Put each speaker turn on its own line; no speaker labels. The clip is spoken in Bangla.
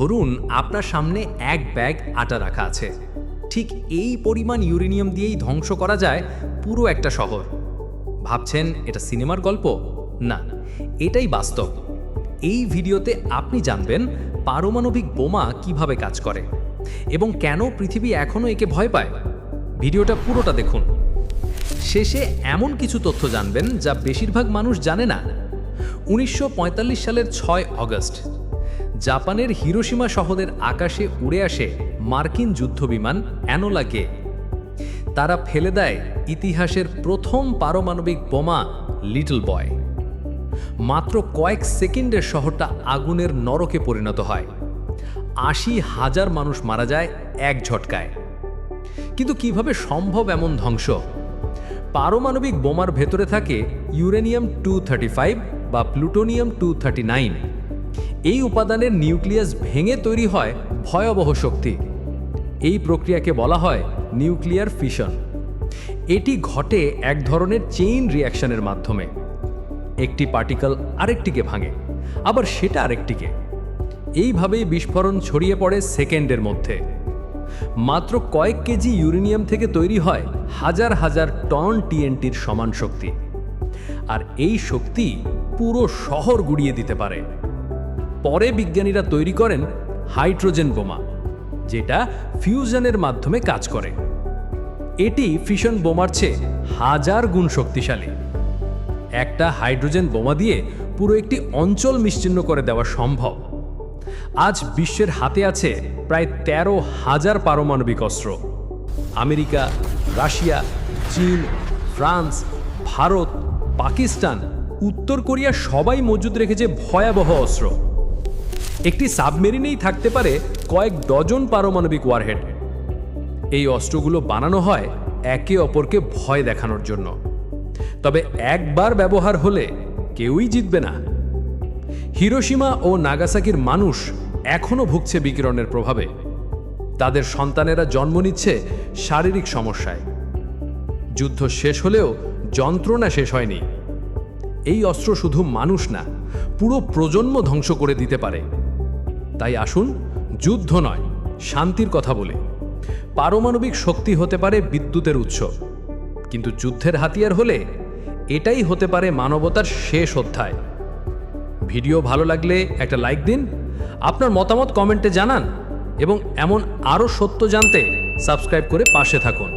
ধরুন আপনার সামনে এক ব্যাগ আটা রাখা আছে। ঠিক এই পরিমাণ ইউরেনিয়াম দিয়েই ধ্বংস করা যায় পুরো একটা শহর। ভাবছেন এটা সিনেমার গল্প? না, এটাই বাস্তব। এই ভিডিওতে আপনি জানবেন পারমাণবিক বোমা কীভাবে কাজ করে এবং কেন পৃথিবী এখনও একে ভয় পায়। ভিডিওটা পুরোটা দেখুন। শেষে এমন কিছু তথ্য জানবেন যা বেশিরভাগ মানুষ জানে না। উনিশশো পঁয়তাল্লিশ সালের ছয় অগস্ট জাপানের হিরোসীমা শহরের আকাশে উড়ে আসে মার্কিন যুদ্ধবিমান অ্যানোলাকে। তারা ফেলে দেয় ইতিহাসের প্রথম পারমাণবিক বোমা লিটল বয়। মাত্র কয়েক সেকেন্ডের শহরটা আগুনের নরকে পরিণত হয়। আশি হাজার মানুষ মারা যায় এক ঝটকায়। কিন্তু কীভাবে সম্ভব এমন ধ্বংস? পারমাণবিক বোমার ভেতরে থাকে ইউরেনিয়াম টু বা প্লুটোনিয়াম টু থার্টি এই উপাদানের নিউক্লিয়াস ভেঙে তৈরি হয় ভয়াবহ শক্তি। এই প্রক্রিয়াকে বলা হয় নিউক্লিয়ার ফিশন। এটি ঘটে এক ধরনের চেইন রিয়াকশনের মাধ্যমে। একটি পার্টিকেল আরেকটিকে ভাঙে, আবার সেটা আরেকটিকে। এইভাবেই বিস্ফোরণ ছড়িয়ে পড়ে সেকেন্ডের মধ্যে। মাত্র কয়েক কেজি ইউরেনিয়াম থেকে তৈরি হয় হাজার হাজার টন টিএনটির সমান শক্তি। আর এই শক্তি পুরো শহর গুড়িয়ে দিতে পারে। পরে বিজ্ঞানীরা তৈরি করেন হাইড্রোজেন বোমা, যেটা ফিউশনের মাধ্যমে কাজ করে। এটি ফিশন বোমার চেয়ে হাজার গুণ শক্তিশালী। একটা হাইড্রোজেন বোমা দিয়ে পুরো একটি অঞ্চল নিশ্চিহ্ন করে দেওয়া সম্ভব। আজ বিশ্বের হাতে আছে প্রায় তেরো হাজার পারমাণবিক অস্ত্র। আমেরিকা, রাশিয়া, চীন, ফ্রান্স, ভারত, পাকিস্তান, উত্তর কোরিয়া সবাই মজুদ রেখেছে ভয়াবহ অস্ত্র। একটি সাবমেরিনেই থাকতে পারে কয়েক ডজন পারমাণবিক ওয়ারহেড। এই অস্ত্রগুলো বানানো হয় একে অপরকে ভয় দেখানোর জন্য। তবে একবার ব্যবহার হলে কেউই জিতবে না। হিরোসীমা ও নাগাসাকির মানুষ এখনও ভুগছে বিকিরণের প্রভাবে। তাদের সন্তানেরা জন্ম নিচ্ছে শারীরিক সমস্যায়। যুদ্ধ শেষ হলেও যন্ত্রণা শেষ হয়নি। এই অস্ত্র শুধু মানুষ না, পুরো প্রজন্ম ধ্বংস করে দিতে পারে। তাই আসুন, যুদ্ধ নয়, শান্তির কথা বলে। পারমাণবিক শক্তি হতে পারে বিদ্যুতের উৎস, কিন্তু যুদ্ধের হাতিয়ার হলে এটাই হতে পারে মানবতার শেষ অধ্যায়। ভিডিও ভালো লাগলে একটা লাইক দিন, আপনার মতামত কমেন্টে জানান এবং এমন আরও সত্য জানতে সাবস্ক্রাইব করে পাশে থাকুন।